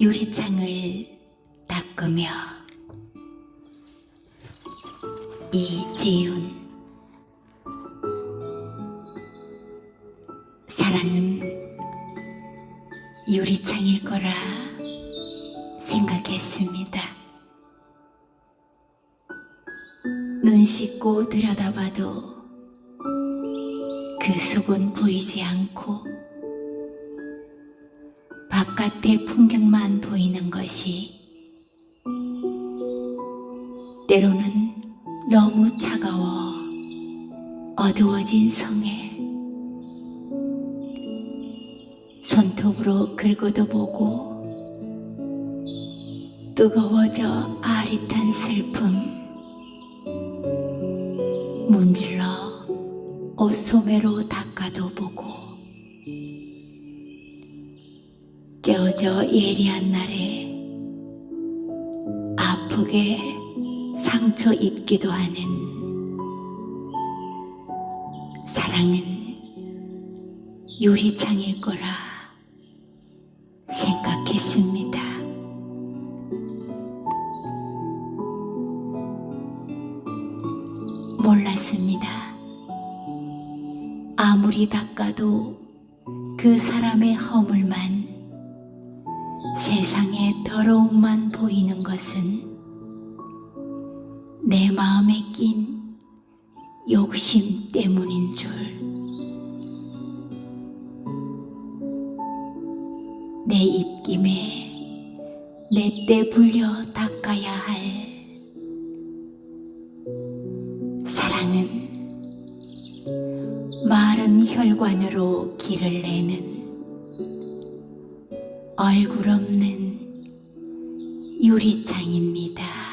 유리창을 닦으며 이지윤 사랑은 유리창일 거라 생각했습니다. 눈 씻고 들여다봐도 그 속은 보이지 않고 바깥의 풍경만 보이는 것이 때로는 너무 차가워 어두워진 성에 손톱으로 긁어도 보고 뜨거워져 아릿한 슬픔 문질러 옷소매로 닦아도 보고 깨어져 예리한 날에 아프게 상처 입기도 하는 사랑은 유리창일 거라 생각했습니다. 몰랐습니다. 아무리 닦아도 그 사람의 허물만 세상에 더러움만 보이는 것은 내 마음에 낀 욕심 때문인 줄. 내 입김에 내 때 불려 닦아야 할 사랑은 마른 혈관으로 길을 내는 얼굴 없는 유리창입니다.